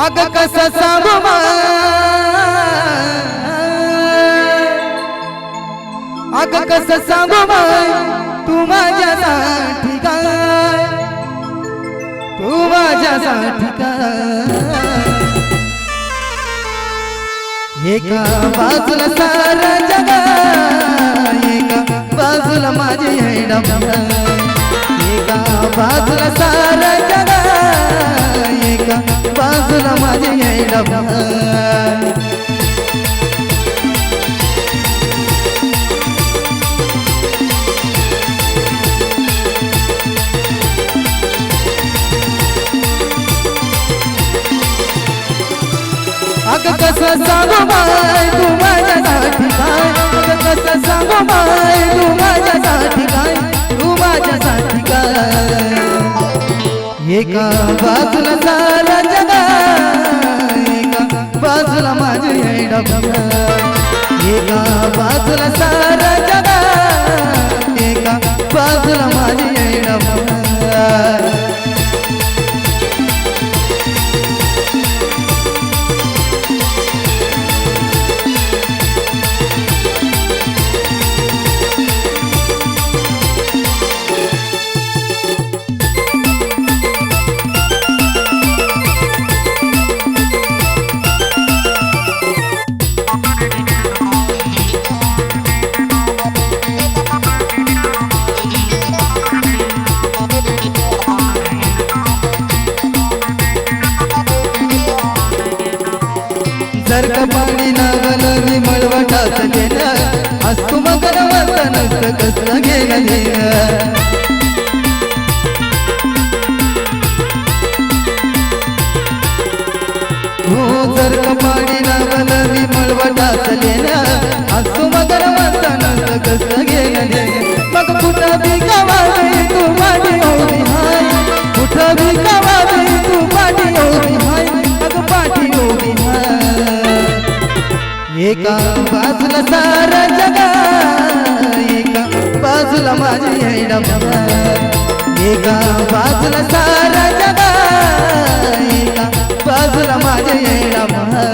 अग कस सांगू अग कस सांगू माय तू माझ्यासाठी काय तू माझ्यासाठी काय एका बाजूला सारा जग एका बाजूला माझी हैडा एका बाजूला सारा जग एका बाजूला माझी यायला अग कसं सांगू बाय तू माझ्यासाठी काय? अग कसं सांगू बाय तू माझ्यासाठी काय? तू माझ्यासाठी काय? एका बाजूला सारा जर पाणी नागलं मी मळवटात गेलं. आज तू मग कसं गेलं हो, गेलं हो जर पाणी नागलं मी मळवटात गेलं. आज तू मग एका बाजूला सारा जगा एका बाजूला माझी हैडा एका बाजूला सारा जगा एका बाजूला माझी हैडा हो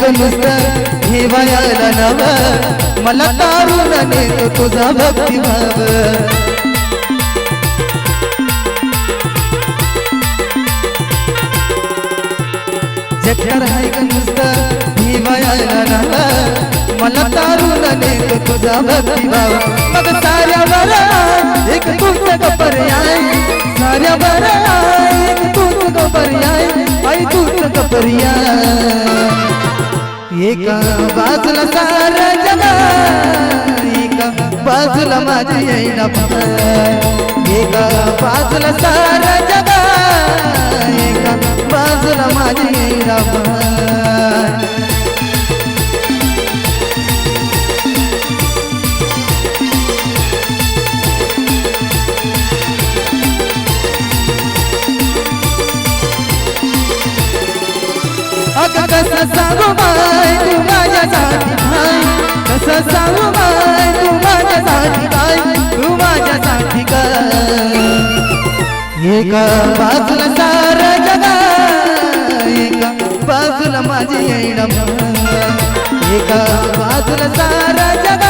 ग नुसतं हे नव मला तारून नेतो तुझा भक्तिभाव चक्कर हाय ग नुसतं हे नव मला तारून नेतो तुझा भक्ती भाव. मग साऱ्या बरा एक तुझं पर्याय. साऱ्या बरा एक तुझं पर्याय. आई तुझं ग पर्याय. एका बाजूला सार जग एका बाजूला माझी येईना एका बाजूला सार जग एका बाजूला माझी येईना कसं सांगू बाय तू माझ्यासाठी काय कसं सांगू बाय तू माझ्यासाठी काय तू माझ्यासाठी काय एका बाजूला सार जगा एका बाजूला माझी येणं एका बाजूला सार जगा